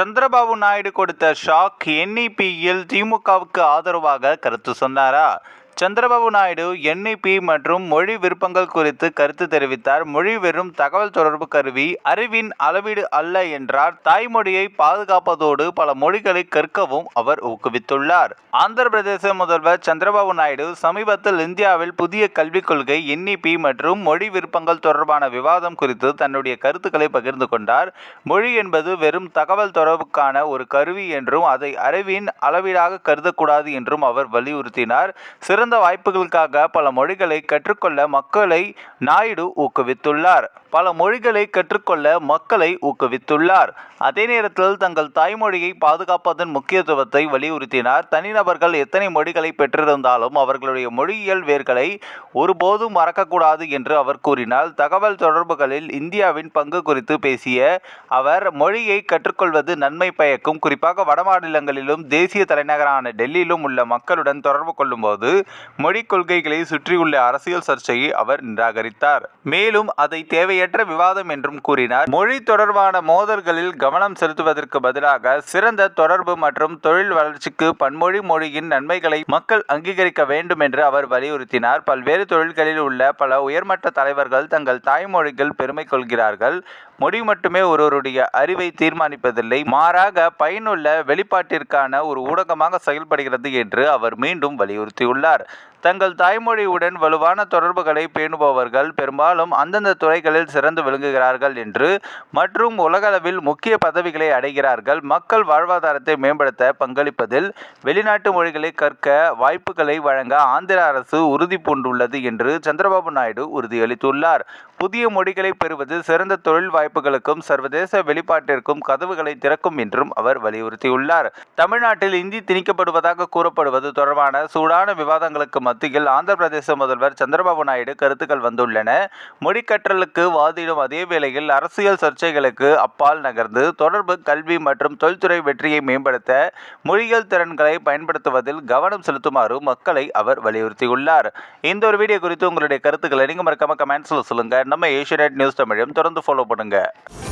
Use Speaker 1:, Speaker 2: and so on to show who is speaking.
Speaker 1: சந்திரபாபு நாயுடு கொடுத்த ஷாக் என்இபியில் திமுகவுக்கு ஆதரவாக கருத்து சொன்னாரா? சந்திரபாபு நாயுடு என்இபி மற்றும் மொழி விருப்பங்கள் குறித்து கருத்து தெரிவித்தார். மொழி வெறும் தகவல் தொடர்பு கருவி அறிவின் அளவீடு அல்ல என்றார். தாய்மொழியை பாதுகாப்பதோடு பல மொழிகளை கற்கவும் அவர் ஊக்குவித்துள்ளார். ஆந்திர பிரதேச முதல்வர் சந்திரபாபு நாயுடு சமீபத்தில் இந்தியாவில் புதிய கல்விக் கொள்கை என்இபி மற்றும் மொழி விருப்பங்கள் தொடர்பான விவாதம் குறித்து தன்னுடைய கருத்துக்களை பகிர்ந்து கொண்டார். மொழி என்பது வெறும் தகவல் தொடர்புக்கான ஒரு கருவி என்றும் அதை அறிவின் அளவீடாக கருதக்கூடாது என்றும் அவர் வலியுறுத்தினார். சிறந்த வாய்ப்புகளுக்காக பல மொழிகளை கற்றுக்கொள்ள மக்களை நாயுடு ஊக்குவித்துள்ளார். பல மொழிகளை கற்றுக்கொள்ள மக்களை ஊக்குவித்துள்ளார். அதே நேரத்தில் தங்கள் தாய்மொழியை பாதுகாப்பதன் முக்கியத்துவத்தை வலியுறுத்தினார். தனிநபர்கள் எத்தனை மொழிகளை பெற்றிருந்தாலும் அவர்களுடைய மொழியியல் வேர்களை ஒருபோதும் மறக்கக்கூடாது என்று அவர் கூறினார். தகவல் தொடர்புகளில் இந்தியாவின் பங்கு குறித்து பேசிய அவர் மொழியை கற்றுக்கொள்வது நன்மை பயக்கும். குறிப்பாக வடமாநிலங்களிலும் தேசிய தலைநகரான டெல்லியிலும் உள்ள மக்களுடன் தொடர்பு கொள்ளும்போது மொழிக் கொள்கைகளை சுற்றியுள்ள அரசியல் சர்ச்சையை அவர் நிராகரித்தார். மேலும் அதை தேவையற்ற விவாதம் என்றும் கூறினார். மொழி தொடர்பான மோதல்களில் கவனம் செலுத்துவதற்கு பதிலாக சிறந்த தொடர்பு மற்றும் தொழில் வளர்ச்சிக்கு பன்மொழி மொழியின் நன்மைகளை மக்கள் அங்கீகரிக்க வேண்டும் என்று அவர் வலியுறுத்தினார். பல்வேறு தொழில்களில் உள்ள பல உயர்மட்ட தலைவர்கள் தங்கள் தாய்மொழிகள் பெருமை கொள்கிறார்கள். மொழி மட்டுமே ஒருவருடைய அறிவை தீர்மானிப்பதில்லை. மாறாக பயனுள்ள வெளிப்பாட்டிற்கான ஒரு ஊடகமாக செயல்படுகிறது என்று அவர் மீண்டும் வலியுறுத்தியுள்ளார். தங்கள் தாய்மொழியுடன் வலுவான தொடர்புகளை பேணுபவர்கள் பெரும்பாலும் அந்தந்த துறைகளில் சிறந்து விளங்குகிறார்கள் என்று மற்றும் உலகளவில் முக்கிய பதவிகளை அடைகிறார்கள். மக்கள் வாழ்வாதாரத்தை மேம்படுத்த பங்களிப்பதில் வெளிநாட்டு மொழிகளை கற்க வாய்ப்புகளை வழங்க ஆந்திர அரசு உறுதி பூண்டுள்ளது என்று சந்திரபாபு நாயுடு உறுதியளித்துள்ளார். புதிய மொழிகளை பெறுவது சிறந்த தொழில் வாய்ப்புகளுக்கும் சர்வதேச வெளிப்பாட்டிற்கும் கதவுகளை திறக்கும் என்றும் அவர் வலியுறுத்தியுள்ளார். தமிழ்நாட்டில் இந்தி திணிக்கப்படுவதாக கூறப்படுவது தொடர்பான சூடான விவாதங்களுக்கு மத்தியில் ஆந்திர பிரதேச முதல்வர் சந்திரபாபு நாயுடு கருத்துக்கள் வந்துள்ளன. மொழிக்கற்றலுக்கு வாதிடும் அதே வேளையில் அரசியல் சர்ச்சைகளுக்கு அப்பால் நகர்ந்து தொடர்பு கல்வி மற்றும் தொழில்துறை வெற்றியை மேம்படுத்த மொழியியல் திறன்களை பயன்படுத்துவதில் கவனம் செலுத்துமாறு மக்களை அவர் வலியுறுத்தியுள்ளார். இந்த ஒரு வீடியோ குறித்து உங்களுடைய கருத்துக்களை நீங்கள் மறக்காம கமெண்ட்ஸில் சொல்லுங்க. நம்ம ஏஷியநெட் நியூஸ் தமிழையும் தொடர்ந்து ஃபாலோ பண்ணுங்கள்